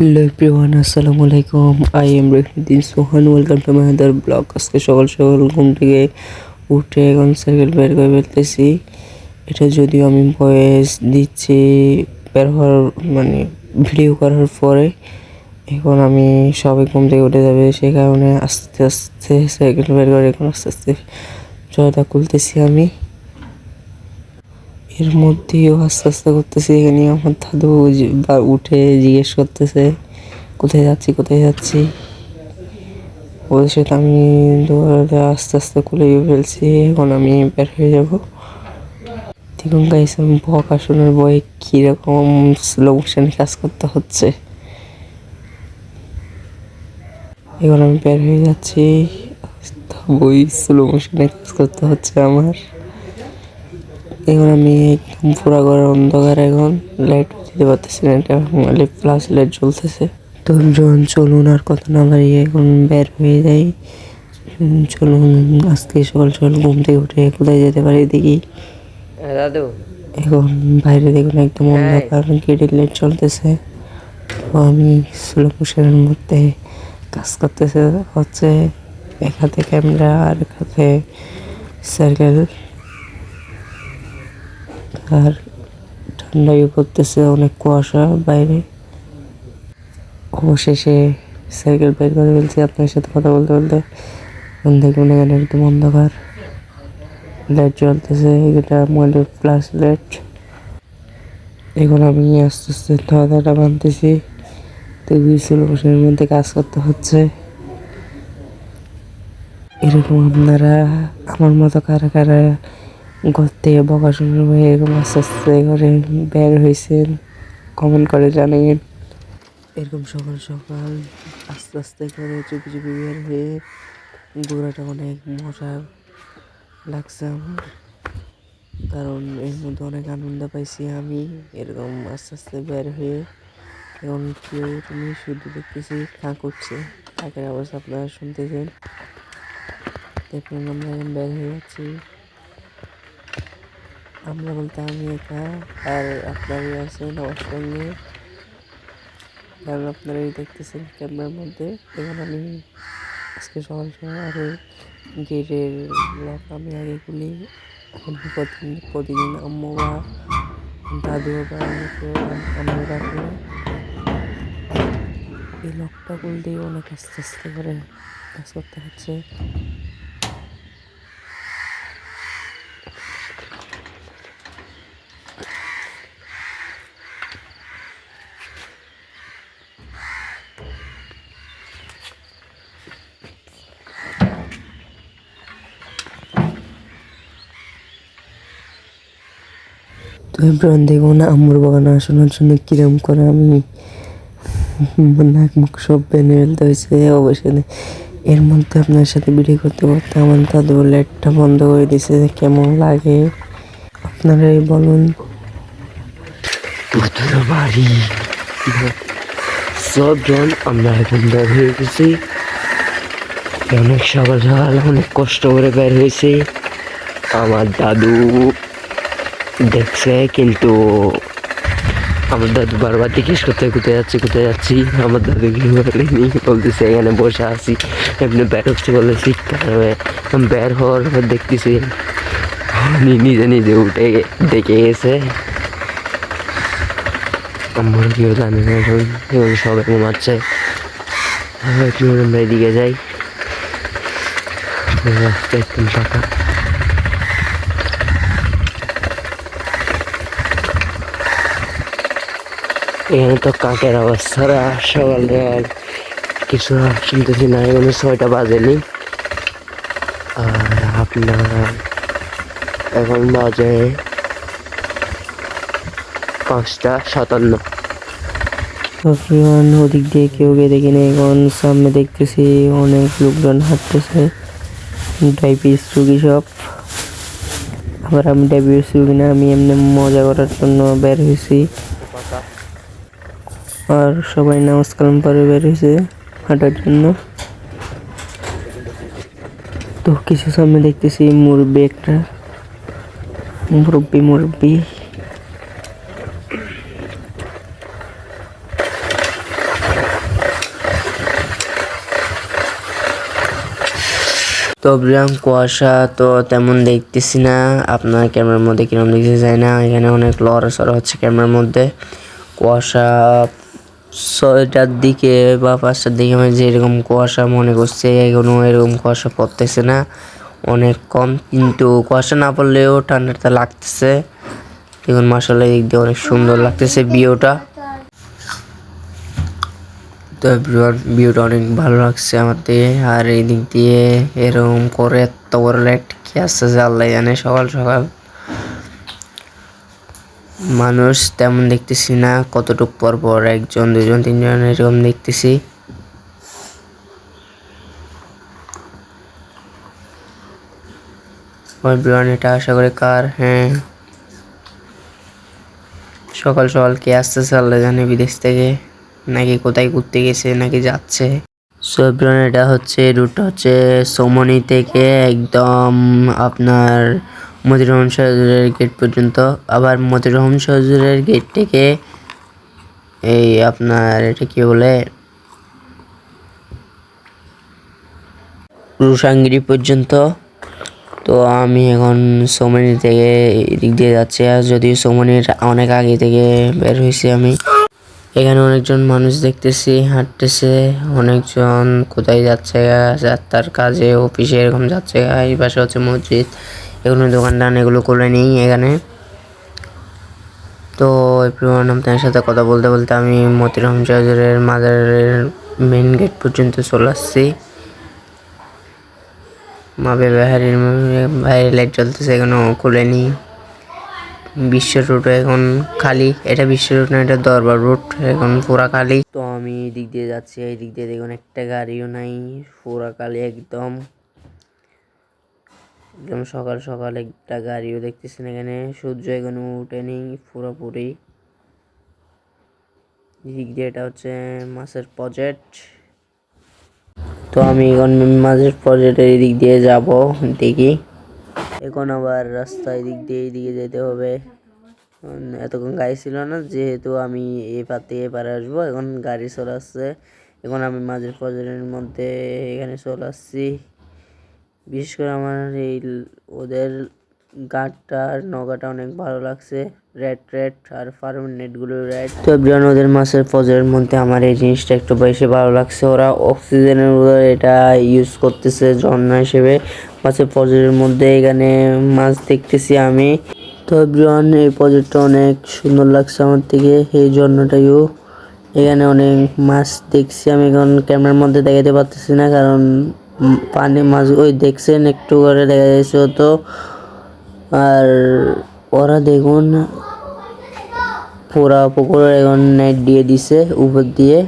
Hello everyone, আসসালামু আলাইকুম। I am Rahimuddin Sohan welcome to my other blog আজকে সকাল সকাল ঘুম থেকে উঠে এখন সাইকেল বের করে ফেলতেছি। এটা যদিও আমি ভয়েস দিচ্ছি বের হওয়ার মানে ভিডিও করার পরে। এখন আমি সবাই ঘুম থেকে উঠে যাবে সেই কারণে আস্তে আস্তে সাইকেল বের করে এখন আস্তে আস্তে জয়টা খুলতেছি আমি। এর মধ্যেও আস্তে আস্তে করতেছি এখানে আমার দাদু বা উঠে জিজ্ঞেস করতেছে, কোথায় যাচ্ছি কোথায় যাচ্ছি? ওদের সাথে আমি দৌড়াতে আস্তে আস্তে খুলে ফেলছি, এখন আমি বের হয়ে যাব। দেখুন গাইস আমি বকাশোনার বয়ে কীরকম স্লো মোশনে কাজ করতে হচ্ছে। এখন আমি বের হয়ে যাচ্ছি ওই স্লো মোশনে কাজ করতে হচ্ছে আমার। এখন আমি একদম পুরা ঘরে অন্ধকার এখন লাইট দিতে পারতেছি না এটা প্লাস লাইট জ্বলতেছে। তো যখন চলুন আর কত না বাড়িয়ে এখন বের হয়ে যাই। চলুন আজকে সকাল সকাল ঘুম থেকে উঠে কোথায় যেতে পারি দেখি। দাদু। এখন বাইরে দেখুন একদম অন্ধকার গেটের লাইট চলতেছে তো আমি স্লো মোশনের মধ্যে কাজ করতেছে হচ্ছে এক হাতে ক্যামেরা আর এক হাতে সার্কেল আর ঠান্ডাই পড়তেছে অনেক কুয়াশা বাইরে। অবশেষে সাইকেল বের করে ফেলছি, আপনার সাথে কথা বলতে বলতে। দেখুন এখানে একদম অন্ধকার। লাইট জ্বলতেছে এটা মোবাইলের ফ্ল্যাশ লাইট এখন আমি আস্তে আস্তে ধাঁধাটা বানতেছি তো স্লো মোশনের মধ্যে কাজ করতে হচ্ছে। এরকম আপনারা আমার মতো কারা কারা ঘর থেকে বকাশোনার হয়ে এরকম আস্তে আস্তে করে বের হয়েছেন কমেন্ট করে জানেন এরকম সকাল সকাল আস্তে আস্তে করে চুপি চুপি বের হয়ে ঘোরাটা অনেক মজা লাগছে আমার। কারণ এর মধ্যে অনেক আনন্দ পাইছি আমি, এরকম আস্তে আস্তে বের হয়ে এখন কেউ তুমি শুধু দেখতেছি কাঁ করছে কাকের আওয়াজ আপনারা শুনতেছেন। দেখুন আমরা বের হয়ে যাচ্ছি আমরা বলতে আমি একা আর আপনারই আছেন আমার সঙ্গে কারণ আপনারাই দেখতেছেন ক্যামেরার মধ্যে। এখন আমি আজকে সকাল সকাল আরও গেটের লক আমি আগে খুলি। প্রতিদিন প্রতিদিন আম্মু বা দাদু বা আম্মু রাখে এই লকটা খুলতেই অনেক আস্তে আস্তে করে কাজ করতে হচ্ছে। তো এবার দেখুন আম্মুর বাগানে শোনার জন্য কিরম করে আমি নাক মুখ সব বেনে ফেলতে হয়েছে, অবশ্যই এর মধ্যে আপনার সাথে ভিডিও করতে করতে আমার দাদু লাইটটা বন্ধ করে দিছে যে কেমন লাগে আপনারাই বলুন। বাড়ি। সবজন আমরা এখন বের হয়ে গেছি। অনেক সকাল সকাল অনেক কষ্ট করে বের হয়েছি। আমার দাদু দেখছে, কিন্তু আমার দাদু বারবার জিজ্ঞেস করতে কোথায় যাচ্ছি কোথায় যাচ্ছি? আমার দাদু কি বলেনি, বলতেছে, এখানে বসে আছি। এমনি বের হচ্ছে বলে তারপরে আমি বের হওয়ার পর দেখতেছি। নিজে নিজে উঠে দেখে গেছে। আমার কেউ জানে না এখন এবং সবাই ঘুমাচ্ছে একটু আমরা এদিকে যাই। একদম ফাঁকা। এখানে তো কাকের ছাড়া সকালে কিছু শুনতেছি না এখানে ছয়টা বাজেনি। আর আপনার এখন বাজে পাঁচটা সাতান্ন। এভরিওয়ান, ওদিক দিয়ে কেউ কে দেখিনি এখন সামনে দেখতেছি অনেক লোকজন হাঁটতেছে। ডায়াবেটিস রুগী সব। আবার আমি ডায়াবেটিস রুগী না, আমি এমনি মজা করার জন্য বের হয়েছি। আর সবাই নামাজ কালাম পরে বেরিয়েছে হাঁটার জন্য। তো কিছু সামনে দেখতেছি মুরব্বি একটা। মুরব্বি মুরব্বি। তো বললাম কুয়াশা তো তেমন দেখতেছি না। আপনার ক্যামেরার মধ্যে কিরম দেখতে চাই না? এখানে অনেক লড়াচড়া হচ্ছে ক্যামেরার মধ্যে। কুয়াশা ছয়টার দিকে বা পাঁচটার দিকে আমি যেরকম কুয়াশা মনে করছে, এখনও এরকম কুয়াশা পড়তেছে না, অনেক কম। কিন্তু কুয়াশা না পড়লেও ঠান্ডাটা লাগতেছে। দেখুন মাসাল্লাহ দিক দিয়ে অনেক সুন্দর লাগতেছে ভিউটা। তো এভরিওয়ান ভিউটা অনেক ভালো লাগছে আমার দিয়ে আর এই দিক দিয়ে এরকম করে এত বড় লাইট কি আসতেছে আল্লাহ জানে, সকাল সকাল। মানুষ তেমন দেখতেছি না, কতটুক পর পর একজন দুজন তিনজন এরকম দেখতেছি। এটা আশা করি কার? হ্যাঁ। সকাল সকাল কে আসতেছে আল্লাহ জানে বিদেশ থেকে, নাকি কোথায় ঘুরতে গেছে, নাকি যাচ্ছে। সো এটা হচ্ছে রুটটা হচ্ছে সোমনি থেকে একদম আপনার মতির রহমান সজুরের গেট পর্যন্ত। আবার মতির রহমান সজুরের গেট থেকে এই আপনার এটা কি বলে? রুসাঙ্গিরি পর্যন্ত। তো আমি এখন সোমানি থেকে এদিক দিয়ে যাচ্ছি। আর যদিও সোমানির অনেক আগে থেকে বের হয়েছি আমি, এখানে অনেকজন মানুষ দেখতেছি, হাঁটতেছে, অনেকজন কোথায় যাচ্ছে যার তার কাজে, অফিসে এরকম যাচ্ছে এই পাশে হচ্ছে মসজিদ। এগুলো দোকানদান এগুলো করে নিই এখানে। তো এভরিওয়ান আপনার সাথে কথা বলতে বলতে আমি মতিরাম চার্জারের মাজারের মেন গেট পর্যন্ত চলে আসছি। মা বাহারির বাইরে লাইট জ্বলতেছে, এখনও খুলেনি বিশ্ব রুট এখন খালি, এটা বিশ্ব রুট না, এটা দরবার রুট এখন পুরা খালি। তো আমি এই দিক দিয়ে যাচ্ছি এই দিক দিয়ে দেখুন একটা গাড়িও নাই, পুরা খালি একদম। একদম সকাল সকাল একটা গাড়িও দেখতেছেন এখানে। সূর্য এখনও উঠেনি, পুরোপুরি। দিক দিয়ে এটা হচ্ছে মাছের প্রজেক্ট তো আমি এখন মাঝের প্রজেক্টের দিক দিয়ে যাব দেখি। এখন আবার রাস্তা এদিক দিয়ে এইদিকে যেতে হবে। এতক্ষণ গাড়ি ছিল না, যেহেতু আমি এ থেকে এপারে আসব, এখন গাড়ি চলে আসছে। এখন আমি মাঝের প্রজেক্টের মধ্যে এখানে চলে আসছি। বিশেষ করে আমার এই ওদের গাটটা আর নগাটা অনেক ভালো লাগছে। রেড রেড আর ফার্মের নেটগুলো রেড তো এভরিওয়ান ওদের মাছের পজের মধ্যে আমার এই জিনিসটা একটু বেশি ভালো লাগছে। ওরা অক্সিজেনের এটা ইউজ করতেছে ঝর্ণা হিসেবে। মাছের পজের মধ্যে এখানে মাছ দেখতেছি আমি। তো এভরিওয়ান এই প্রজেক্টটা অনেক সুন্দর লাগছে আমার থেকে, এই ঝর্ণাটাকেও। এখানে অনেক মাছ দেখছি আমি, এখন ক্যামেরার মধ্যে দেখাতে পারতেছি না, কারণ পানি মাছ ওই দেখছেন, একটু করে দেখা যাচ্ছে তো। আর ওরা দেখুন, পুরা পুকুরে এখন নেট দিয়ে দিছে উপর দিয়ে।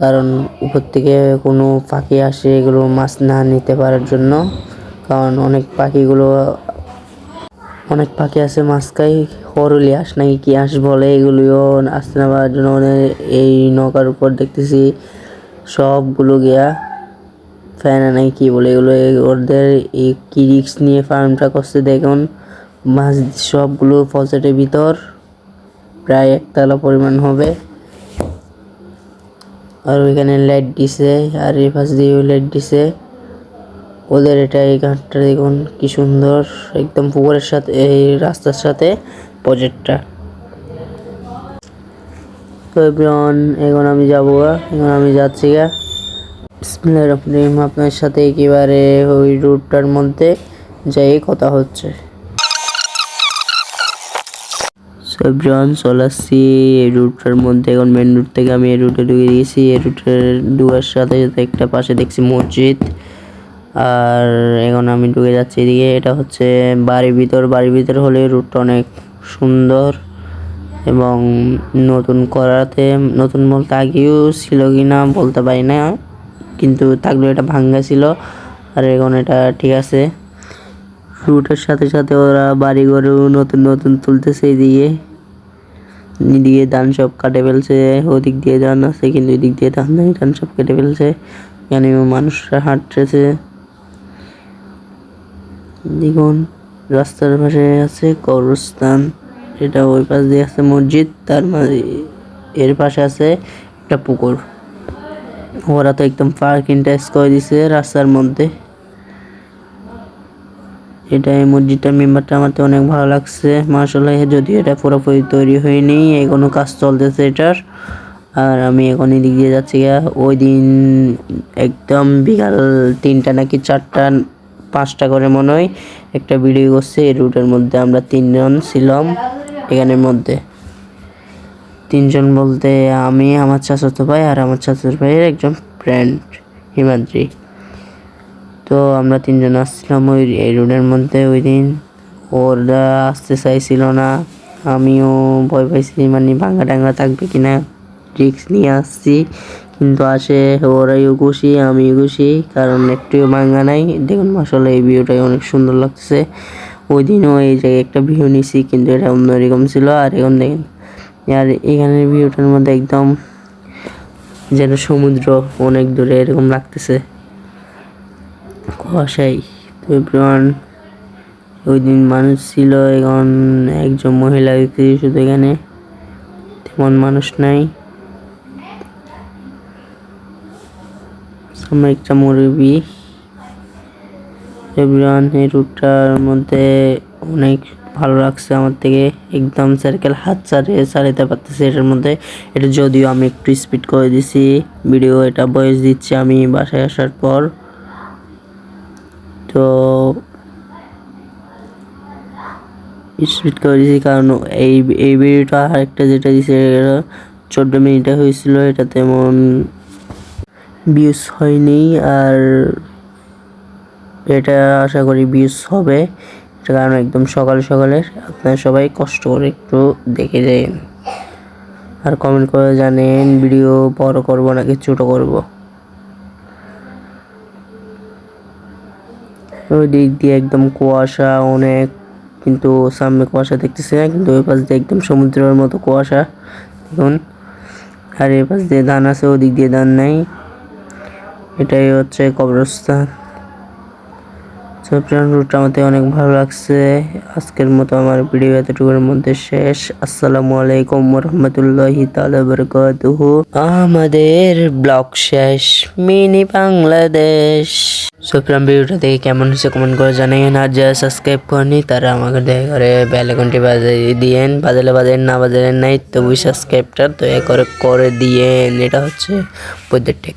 কারণ উপর থেকে কোনো পাখি আসে এগুলো মাছ না নিতে পারার জন্য। কারণ অনেক পাখিগুলো, অনেক পাখি আছে মাছ খাই হরলি আস নাকি কি আস বলে এগুলিও আসতে না পারার জন্য। এই নৌকার উপর দেখতেছি সবগুলো গিয়া ফ্যান নাই কি বলে এগুলো ওদের এই কি রিক্স নিয়ে ফার্মটা করছে দেখুন। মাছ সবগুলো পজেটের ভিতর প্রায় একতলা পরিমাণ হবে। আর ওইখানে লাইট দিছে, আর এই পাশ দিয়েও লাইট দিছে। ওদের এটা এই ঘাটটা দেখুন কি সুন্দর, একদম পুকুরের সাথে, এই রাস্তার সাথে প্রজেক্টটা তো এখন আমি যাব এখন আমি যাচ্ছি গা। বিসমিল্লাহির রহমানির রহিম আপনার সাথে একেবারে ওই রুটটার মধ্যে যাই কথা হচ্ছে। সবজন চলে আসছি এই রুটটার মধ্যে এখন মেন রুট থেকে আমি এই রুটে ঢুকে দিয়েছি এই রুটের ঢুকার সাথে সাথে একটা পাশে দেখছি মসজিদ। আর এখন আমি ঢুকে যাচ্ছি এদিকে, এটা হচ্ছে বাড়ির ভিতর। বাড়ির ভিতর হলে রুটটা অনেক সুন্দর এবং নতুন করাতে, নতুন বলতে আগেও ছিল কি না বলতে পারি না। কিন্তু থাকলেও এটা ভাঙ্গা ছিল। আর এখন এটা ঠিক আছে। রুটের সাথে সাথে ওরা বাড়ি ঘরেও নতুন নতুন তুলতেছে এদিকে। এদিকে ধান সব কাটে ফেলছে, ওদিক দিয়ে ধান আছে কিন্তু এদিক দিয়ে ধান নেই, ধান সব কেটে ফেলছে। এখানে মানুষরা হাঁটতেছে। দেখুন, রাস্তার পাশে আছে কবরস্থান। এটা ওই পাশ দিয়ে আছে মসজিদ, তার মাঝে এর পাশে আছে একটা পুকুর। ওরা তো একদম পার্কিং টাইস করে দিছে রাস্তার মধ্যে। এটা এই মসজিদটা মেম্বারটা আমার তো অনেক ভালো লাগছে মার্শাল্লাহ যদিও এটা পুরোপুরি তৈরি হয়নি এখনও কাজ চলতেছে এটার। আর আমি এখন এদিক দিয়ে যাচ্ছি ওই দিন একদম বিকাল তিনটা নাকি চারটা, পাঁচটা করে মনে হয় একটা ভিডিও করছে, এই রুটের মধ্যে আমরা তিনজন ছিলাম, এখানের মধ্যে। তিনজন বলতে আমি, আমার চাচাতো ভাই আর আমার চাচাতো ভাইয়ের একজন ফ্রেন্ড হিমাদ্রি। তো আমরা তিনজন আসছিলাম ওই এই রোডের মধ্যে ওই দিন। ওরা আসতে চাইছিল না। আমিও ভয় পাইছি মানে ভাঙ্গা টাঙ্গা থাকবে কিনা রিক্স নিয়ে আসছি। কিন্তু আসে ওরাইও খুশি, আমিও খুশি, কারণ একটুও ভাঙ্গা নাই। দেখুন আসলে এই ভিউটাই অনেক সুন্দর লাগছে ওই দিনও এই জায়গায় একটা ভিউ নিছি, কিন্তু এটা অন্যরকম ছিল। আর এখন দেখেন আর এখানের ভিউটার মধ্যে একদম যেন সমুদ্র অনেক দূরে এরকম লাগতেছে। কুয়াশাই তো ওই দিন মানুষ ছিল, এখন একজন মহিলা শুধু এখানে তেমন মানুষ নাই। সামনে একটা মুরগি এভরিওয়ান এই রুটটার মধ্যে অনেক ভালো লাগছে আমার থেকে। একদম সার্কেল হাত চারে চালাতে পারতেছি এটার মধ্যে। এটা যদিও আমি একটু স্পিড করে দিছি। ভিডিও এটা বয়স দিচ্ছি আমি বাসায় আসার পর। তো স্পিড করে দিয়েছি কারণ এই এই ভিডিওটা আরেকটা যেটা দিছে চোদ্দ মিনিটে হয়েছিল, এটা তেমন ভিউজ হয়নি। আর এটা আশা করি ভিউজ হবে। কারণ একদম সকাল সকালে আপনারা সবাই কষ্ট করে একটু দেখে যান আর কমেন্ট করে জানেন ভিডিও বড় করব নাকি ছোট করব? ওই দিক দিয়ে একদম কুয়াশা অনেক, কিন্তু সামনে কুয়াশা দেখতেছি না, কিন্তু ওই পাশ দিয়ে একদম সমুদ্রের মতো কুয়াশা, দেখুন। আর এই পাশ দিয়ে ধান আছে, ওদিক দিয়ে ধান নাই। এটাই হচ্ছে কবরস্থান। সোপ্রান রুটটা আমাদের অনেক ভালো লাগছে। আজকের মতো আমার ভিডিও এতটুকুর মধ্যে শেষ। আসসালামু আলাইকুম রহমতুল্লাহি তাআলা বারাকাতুহু। আমাদের ব্লগ শেষ। মিনি বাংলাদেশ। সোপ্রাম ভিডিওটা দেখে কেমন হয়েছে কমেন্ট করে জানাইন আর যারা সাবস্ক্রাইব করেনি তারা আমাকে দয়া করে বেল আইকনটি বাজিয়ে দিয়েন। বাজালে বাজারেন না বাজারেন নাই, তবুই সাবস্ক্রাইবটা দয়া করে করে দিয়েন। এটা হচ্ছে বৈদ্যুতিক